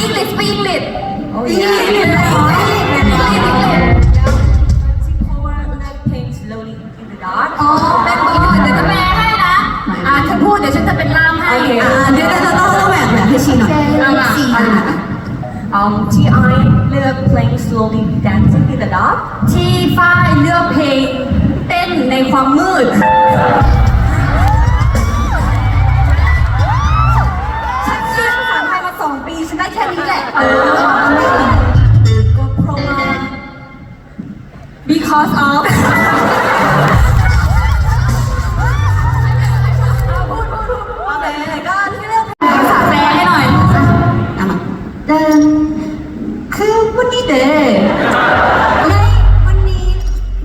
อย่างเงี้ยอีกเลยอ๋ออีกเลยอ๋ออีกเลยเพราะว่า like playing slowly in the dark อ๋อเป็นบอเดี๋ยวจะแปลให้นะ อ่าเธอพูดเดี๋ยวฉันจะเป็นล่ามให้ โอเคอ่าอ่าเดี๋ยวเราต้องต้องแบบแบบให้ชีหน่อยเอามาชีเอามาอืมที่ I เลือก playing slowly dancing in the dark ที่ฝ้ายเลือกเพลงเต้นในความมืด ได้แค่นี้แหละเออก็เพราะว่า because of โอเคก็ที่เลือกภาษาแปลให้หน่อยอะมาเดินคือวันนี้เด้ในวันนี้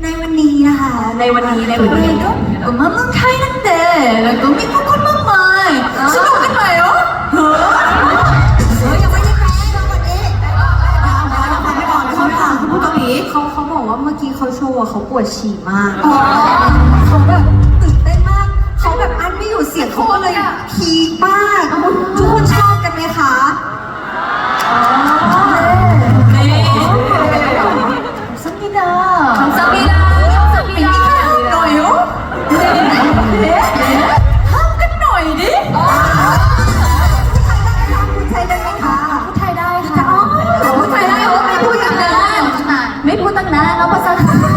ในวันนี้นะคะในวันนี้ในวันนี้ก็เออมาเมืองไทยนั่นเด้แล้วก็มีผู้คนมากม กี้เขาโชว์อะเขาปวดฉี่มากอ๋อเขาแบบ นะน้องภาษา